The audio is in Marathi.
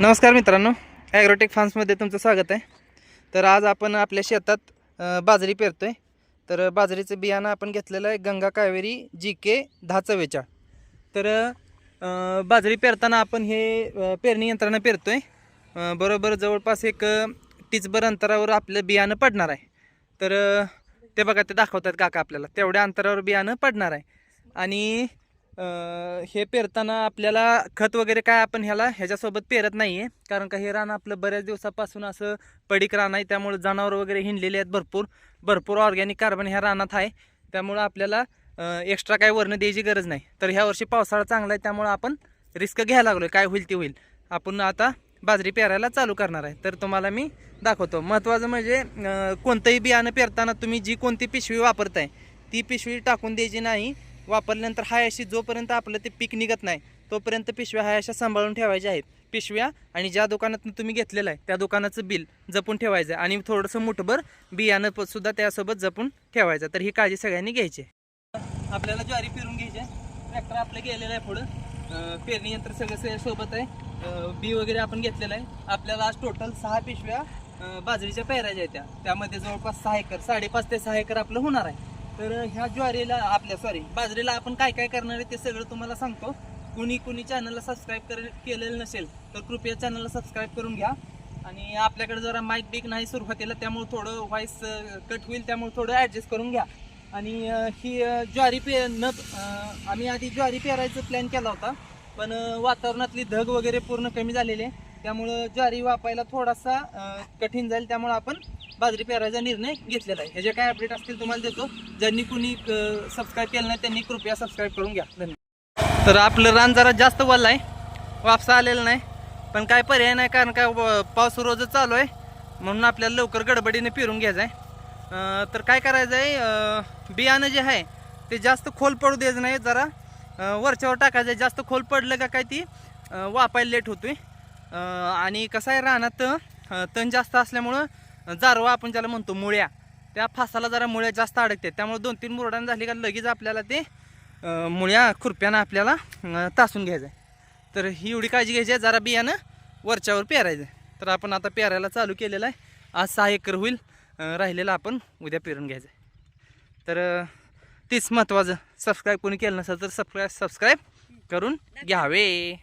नमस्कार मित्रांनो ॲग्रोटेक फार्म्समध्ये तुमचं स्वागत आहे. तर आज आपण आपल्या शेतात बाजरी पेरतो आहे तर बाजरीचं बियाणं आपण घेतलेलं आहे गंगा कावेरी जी के दहा चव्वेचाळ तर बाजरी पेरताना आपण हे पेरणी यंत्रानं पेरतो आहे बरोबर जवळपास एक टिचभर अंतरावर आपलं बियाणं पडणार आहे. तर ते बघा ते दाखवतात काका आपल्याला. तेवढ्या अंतरावर बियाणं पडणार आहे. आणि हे पेरताना आपल्याला खत वगैरे काय आपण ह्याला ह्याच्यासोबत पेरत नाही आहे कारण का हे रान आपलं बऱ्याच दिवसापासून असं पडीक रान आहे त्यामुळे जनावर वगैरे हिंडलेले आहेत भरपूर. भरपूर ऑर्गॅनिक कार्बन ह्या रानात आहे. त्यामुळं आपल्याला एक्स्ट्रा काय वर्ण द्यायची गरज नाही. तर ह्या वर्षी पावसाळा चांगला आहे त्यामुळं आपण रिस्क घ्यायला लागलो काय होईल ते होईल. आपण आता बाजरी पेरायला चालू करणार आहे. तर तुम्हाला मी दाखवतो. महत्त्वाचं म्हणजे कोणतंही बियाणं पेरताना तुम्ही जी कोणती पिशवी वापरताय ती पिशवी टाकून द्यायची नाही. वापरल्यानंतर हाय अशी जोपर्यंत आपलं ते पीक निघत नाही तोपर्यंत पिशव्या हाय अशा सांभाळून ठेवायच्या आहेत. पिशव्या आणि ज्या दुकानातून तुम्ही घेतलेलं आहे त्या दुकानाचं बिल जपून ठेवायचं आहे आणि थोडंसं मुठभर बियाणं सुद्धा त्यासोबत जपून ठेवायचं. तर ही काळजी सगळ्यांनी घ्यायची. आहे. आपल्याला ज्वारी पेरून घ्यायची आहे. ट्रॅक्टर आपलं गेलेलं आहे पुढं. पेरणी यंत्र सगळं सोबत आहे. बी वगैरे आपण घेतलेलं आहे. आपल्याला आज टोटल सहा पिशव्या बाजरीच्या पेरायच्या आहेत त्या. त्यामध्ये जवळपास सहा एकर साडेपाच ते सहा एकर आपलं होणार आहे. तर ह्या ज्वारीला आपल्या सॉरी बाजरीला आपण काय काय करणार आहे ते सगळं तुम्हाला सांगतो. कुणी कुणी चॅनलला सबस्क्राईब कर केलेलं नसेल तर कृपया चॅनलला सबस्क्राईब करून घ्या. आणि आपल्याकडे जरा माईक बिक नाही सुरुवातीला त्यामुळे थोडं व्हॉइस कट होईल त्यामुळे थोडं ॲडजस्ट करून घ्या. आणि ही ज्वारी पे न आम्ही आधी ज्वारी पेरायचा प्लॅन केला होता. पण वातावरणातली धग वगैरे पूर्ण कमी झालेली. आहे त्यामुळं ज्वारी वापायला थोडासा कठीण जाईल त्यामुळं आपण बाजरी पेरायचा निर्णय घेतलेला आहे. हे जे काय अपडेट असतील तुम्हाला देतो. ज्यांनी कुणी सबस्क्राईब केलं नाही त्यांनी कृपया सबस्क्राईब करून घ्या. धन्यवाद. तर आपलं रान जरा जास्त वल्लं आहे. वापसा आलेलं नाही. पण काय पर्याय नाही कारण काय व- पाऊस रोजच चालू आहे. म्हणून आपल्याला लवकर गडबडीने पेरून घ्यायचं आहे तर काय करायचं आहे बियाणं जे आहे ते जास्त खोल पडू द्यायचं नाही जरा. वरच्यावर टाकायचं आहे जास्त खोल पडलं का काय ती वापायला लेट होतोय. आणि कसं आहे रानात तण जास्त असल्यामुळं जारवा आपण ज्याला म्हणतो मुळ्या. त्या फासाला जरा मुळ्या जास्त अडकते त्यामुळे दोन तीन मुरडान झाली का लगेच आपल्याला ते मुळ्या खुरप्यानं आपल्याला तासून घ्यायचं आहे. तर ही एवढी काळजी घ्यायची आहे जरा बियाणं वरच्यावर पेरायचं आहे. तर आपण आता पेरायला चालू केलेलं आहे. आज सहा एकर होईल राहिलेला राहिलेलं आपण उद्या पेरून घ्यायचं आहे. तर तेच तीच महत्त्वाचं. सबस्क्राईब कोणी केलं नसेल तर सबस्क्राईब सबस्क्राईब करून घ्यावे.